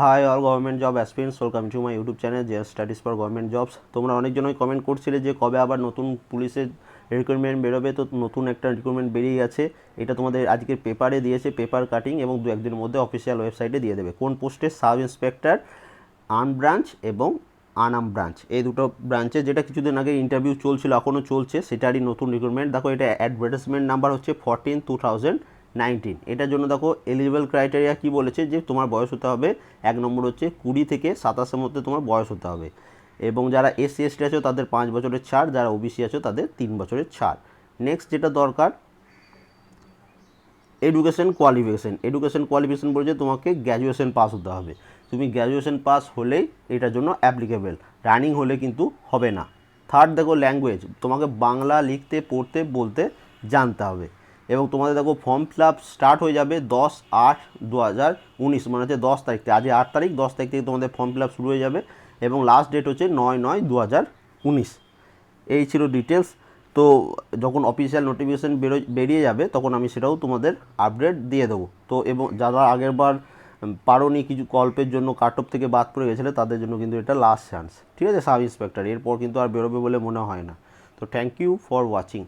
Hi all government job aspirants welcome to my YouTube channel J studies for government jobs তোমরা অনেকজনই comment করছিলে যে কবে আবার নতুন পুলিশের রিক্রুটমেন্ট বেরোবে, তো নতুন একটা রিক্রুটমেন্ট বেরিয়ে গেছে। এটা তোমাদের আজকের পেপারে দিয়েছে পেপার কাটিং এবং দু একদিনের মধ্যে অফিসিয়াল ওয়েবসাইটে দিয়ে দেবে। কোন পোস্টে সাব ইন্সপেক্টর আর্ম ব্রাঞ্চ এবং আনাম ব্রাঞ্চ এই দুটো ব্রাঞ্চে যেটা কিছুদিন আগে ইন্টারভিউ চলছিল এখনও চলছে, সেটারই নতুন রিক্রুটমেন্ট দেখো, এটা অ্যাডভার্টাইজমেন্ট নাম্বার হচ্ছে ফরটিন টু থাউজেন্ড নাইনটিন। এটার জন্য দেখো এলিজিবল ক্রাইটেরিয়া কি বলেছে যে তোমার বয়স হতে হবে, এক নম্বর হচ্ছে কুড়ি থেকে সাতাশের মধ্যে তোমার বয়স হতে হবে। এবং যারা এসসি এসটি আছো তাদের পাঁচ বছরের ছাড়, যারা ওবিসি আছো তাদের তিন বছরের ছাড়। নেক্সট যেটা দরকার এডুকেশন কোয়ালিফিকেশন এডুকেশন কোয়ালিফিকেশন বলছে তোমাকে গ্র্যাজুয়েশন পাস হতে হবে। তুমি গ্র্যাজুয়েশন পাস হলেই এটার জন্য অ্যাপ্লিকেবল রানিং হলে কিন্তু হবে না। থার্ড দেখো ল্যাঙ্গুয়েজ তোমাকে বাংলা লিখতে, পড়তে, বলতে জানতে হবে। এবং তোমাদের দেখো ফর্ম ফিল আপ স্টার্ট হয়ে যাবে দশ আট দু হাজার উনিশ মানে হচ্ছে দশ তারিখ থেকে। আজ আট তারিখ, দশ তারিখ থেকে তোমাদের ফর্ম ফিল আপ শুরু হয়ে যাবে এবং লাস্ট ডেট হচ্ছে নয় নয় দু হাজার উনিশ। এই ছিল ডিটেলস তো যখন অফিসিয়াল নোটিফিকেশান বেরো বেরিয়ে যাবে, তখন আমি সেটাও তোমাদের আপডেট দিয়ে দেবো। তো এবং যারা আগের বার পারোনি কিছু গল্পের জন্য কাট অফ থেকে বাদ পড়ে গেছিল, তাদের জন্য কিন্তু এটা লাস্ট চান্স ঠিক আছে সাব ইন্সপেক্টর এরপর কিন্তু আর বেরোবে বলে মনে হয় না। তো থ্যাংক ইউ ফর ওয়াচিং